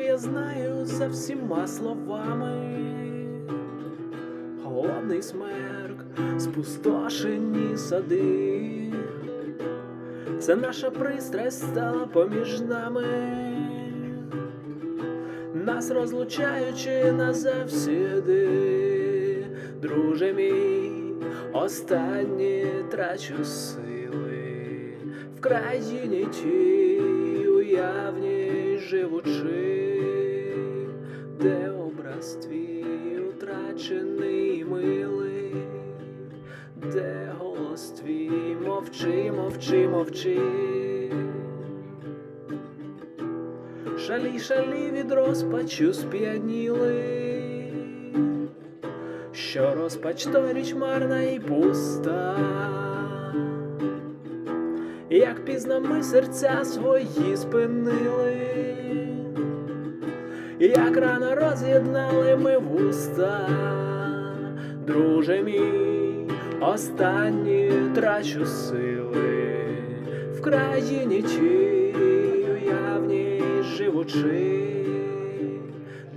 я знаю за всіма словами. Холодний смерк, спустошені сади. Це наша пристрасть стала поміж нами, нас розлучаючи назавсіди, друже мій, останні трачу сили в країні тій уявній живучи, твій утрачений милий, де голос твій мовчи, мовчи, мовчи. Шалі, шалі від розпачу сп'яніли, що розпач то річ марна і пуста. Як пізно ми серця свої спинили, як рано роз'єднали ми вуста, друже мій, останні трачу сили в країні тій уявній живучи,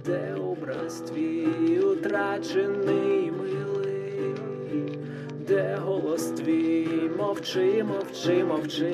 де образ твій утрачений милий, де голос твій? Мовчи, мовчи, мовчи.